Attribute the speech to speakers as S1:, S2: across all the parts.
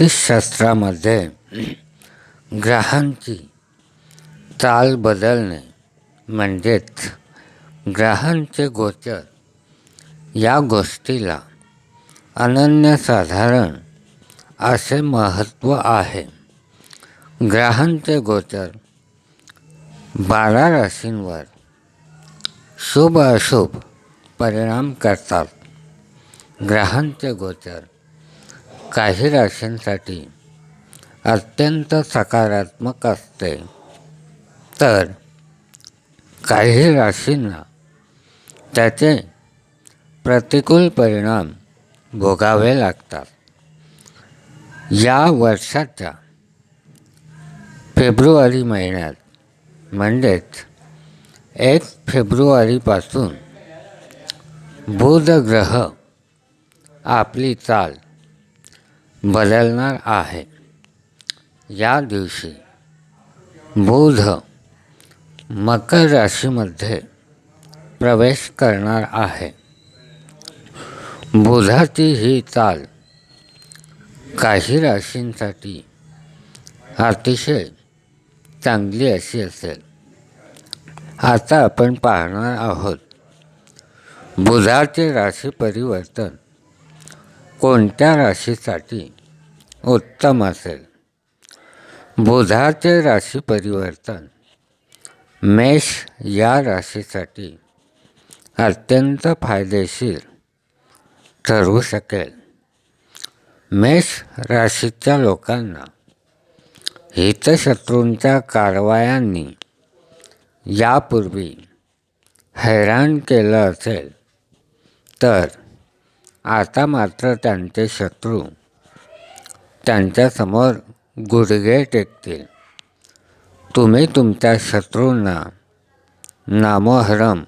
S1: ज्योतिषशास्त्रामध्ये ग्रहांची चाल बदलणे म्हणजेच ग्रहांचे गोचर या गोष्टीला अनन्यसाधारण असे महत्त्व आहे. ग्रहांचे गोचर बारा राशींवर शुभ अशुभ परिणाम करतात. ग्रहांचे गोचर काही राशींसाठी अत्यंत सकारात्मक असते. तर काही राशींना त्याचे प्रतिकूल परिणाम भोगावे लागतात. या वर्षाच्या फेब्रुवारी महिन्यात म्हणजेच एक फेब्रुवारीपासून बुध ग्रह आपली चाल बदलणार आहे. या दिवशी बुध मकर राशीमध्ये प्रवेश करणार आहे. बुधाची ही चाल काही राशींसाठी अतिशय चांगली अशी असेल. आता आपण पाहणार आहोत बुधाचे राशी परिवर्तन कोणत्या राशीसाठी उत्तम असेल. बुधाचे राशी परिवर्तन. मेष या राशीसाठी अत्यंत फायदेशीर ठरू शकेल. मेष राशीच्या लोकांना हितशत्रूंच्या कारवायांनी यापूर्वी हैराण केलं असेल. तर आता मात्र त्यांचे शत्रू त्यांच्यासमोर गुडघे टेकतील. तुम्ही तुमच्या शत्रूंना नामोहरम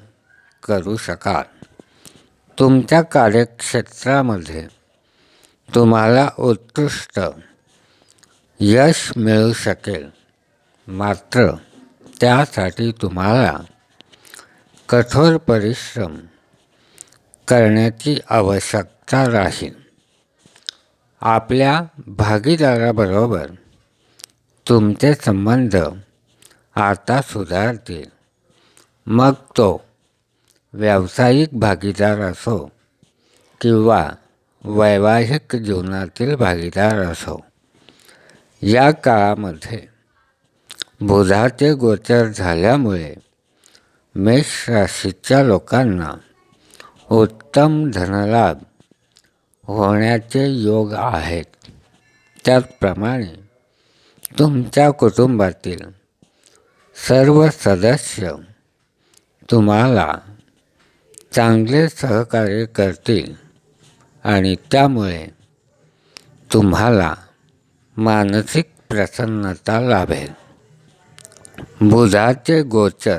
S1: करू शकाल. तुमच्या कार्यक्षेत्रामध्ये तुम्हाला उत्कृष्ट यश मिळू शकेल. मात्र त्यासाठी तुम्हाला कठोर परिश्रम करण्याची आवश्यकता राहील. आपल्या भागीदाराबरोबर तुमचे संबंध आता सुधारतील. मग तो व्यावसायिक भागीदार असो किंवा वैवाहिक जीवनातील भागीदार असो या काळामध्ये बुधाचे गोचर झाल्यामुळे मेष राशीच्या लोकांना उत्तम धनलाभ होण्याचे योग आहेत. त्याचप्रमाणे तुमच्या कुटुंबातील सर्व सदस्य तुम्हाला चांगले सहकार्य करतील आणि त्यामुळे तुम्हाला मानसिक प्रसन्नता लाभेल. बुधाचे गोचर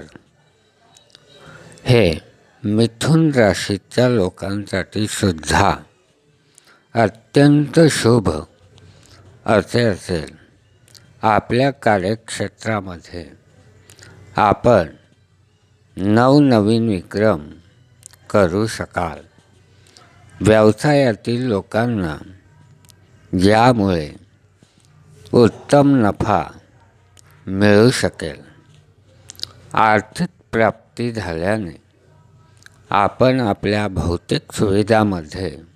S1: हे मिथुन राशीच्या लोकांसाठी सुद्धा अत्यंत शुभ. असे असेल. आपल्या कार्यक्षेत्रामध्ये आपण नवनवीन विक्रम करू शकाल. व्यवसायातील लोकांना यामुळे उत्तम नफा मिळू शकेल. आर्थिक प्राप्ती झाल्याने आपण आपल्या भौतिक सुविधामध्ये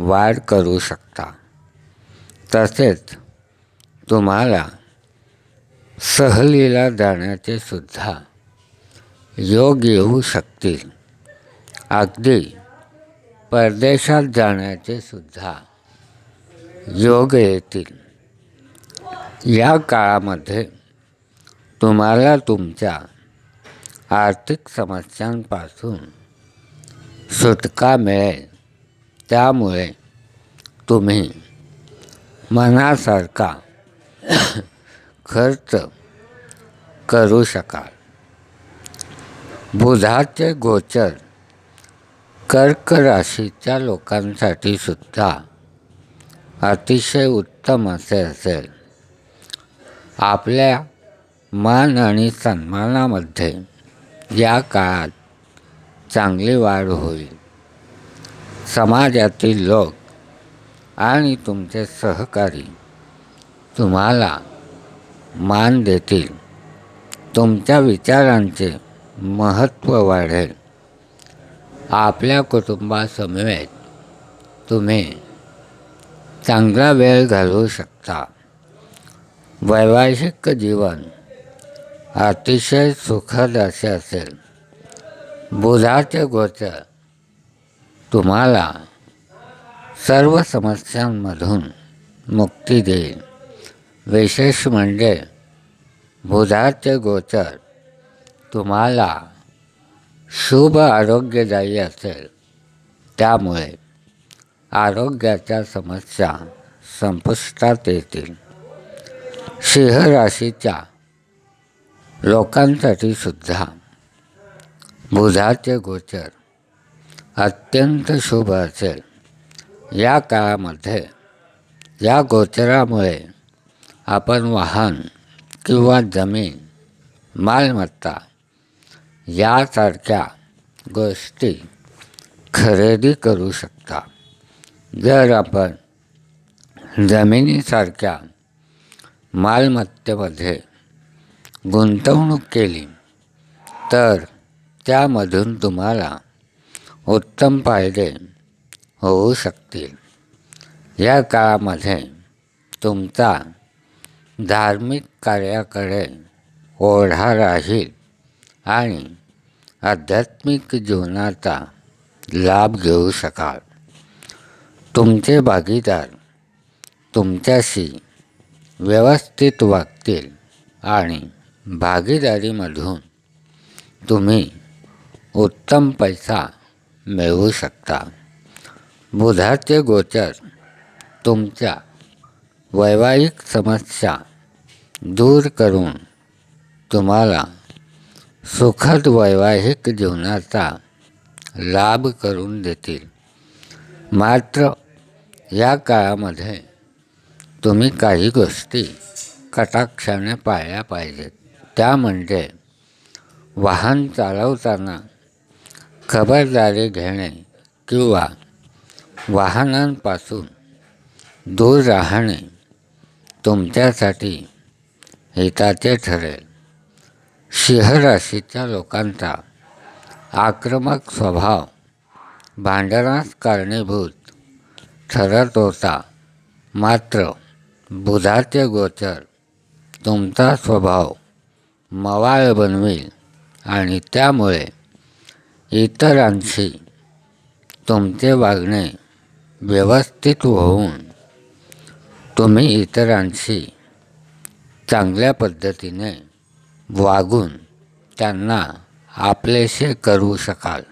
S1: वाढ करू शकता. तसेच तुम्हाला सहलीला जाण्याचे सुद्धा योग येऊ शकतील. अगदी परदेशात जाण्याचे सुद्धा योग येतील. या काळामध्ये तुम्हाला तुमच्या आर्थिक समस्यांपासून सुटका मिळेल. त्यामुळे तुम्ही मनासारखा खर्च करू शकाल. बुधाचे गोचर कर्क राशीच्या लोकांसाठी सुद्धा अतिशय उत्तम असे असेल. आपल्या मान आणि सन्मानामध्ये या काळात चांगली वाढ होईल. समाजातील लोक आणि तुमचे सहकारी तुम्हाला मान देतील. तुमच्या विचारांचे महत्त्व वाढेल. आपल्या कुटुंबासमवेत तुम्ही चांगला वेळ घालवू शकता. वैवाहिक जीवन अतिशय सुखद असे असेल. बुधाचे गोचर तुम्हाला सर्व समस्यांमधून मुक्ती देईल विशेष म्हणजे बुधाचे गोचर तुम्हाला शुभ आरोग्यदायी असेल. त्यामुळे आरोग्याच्या समस्या संपुष्टात येतील. सिंह राशीच्या लोकांसाठी सुद्धा बुधाचे गोचर अत्यंत शुभ असेल या काळामध्ये या गोचरामुळे आपण वाहन किंवा जमीन मालमत्ता यासारख्या गोष्टी खरेदी करू शकता. जर आपण जमिनीसारख्या मालमत्तेमध्ये गुंतवणूक केली तर त्यामधून तुम्हाला उत्तम फायदे होऊ शकतील. या काळामध्ये तुमचा धार्मिक कार्याकडे ओढा राहील आणि आध्यात्मिक जीवनाचा लाभ घेऊ शकाल. तुमचे भागीदार तुमच्याशी व्यवस्थित वागतील आणि भागीदारीमधून तुम्ही उत्तम पैसा मिळवू शकता. बुधाचे गोचर तुमच्या वैवाहिक समस्या दूर करून तुम्हाला सुखद वैवाहिक जीवनाचा लाभ करून देतील. मात्र या काळामध्ये तुम्ही काही गोष्टी कटाक्षाने पाळल्या पाहिजेत. त्या म्हणजे वाहन चालवताना खबरदारी घेणे किंवा वाहनांपासून दूर राहणे तुमच्यासाठी हिताचे ठरेल. सिंहराशीच्या लोकांचा आक्रमक स्वभाव भांडणास कारणीभूत ठरत होता मात्र बुधाचे गोचर तुमचा स्वभाव मवाळ बनवेल आणि त्यामुळे इतरांशी तुमचे वागणे व्यवस्थित होऊन तुम्ही इतरांशी चांगल्या पद्धतीने वागून त्यांना आपलेसे करू शकाल.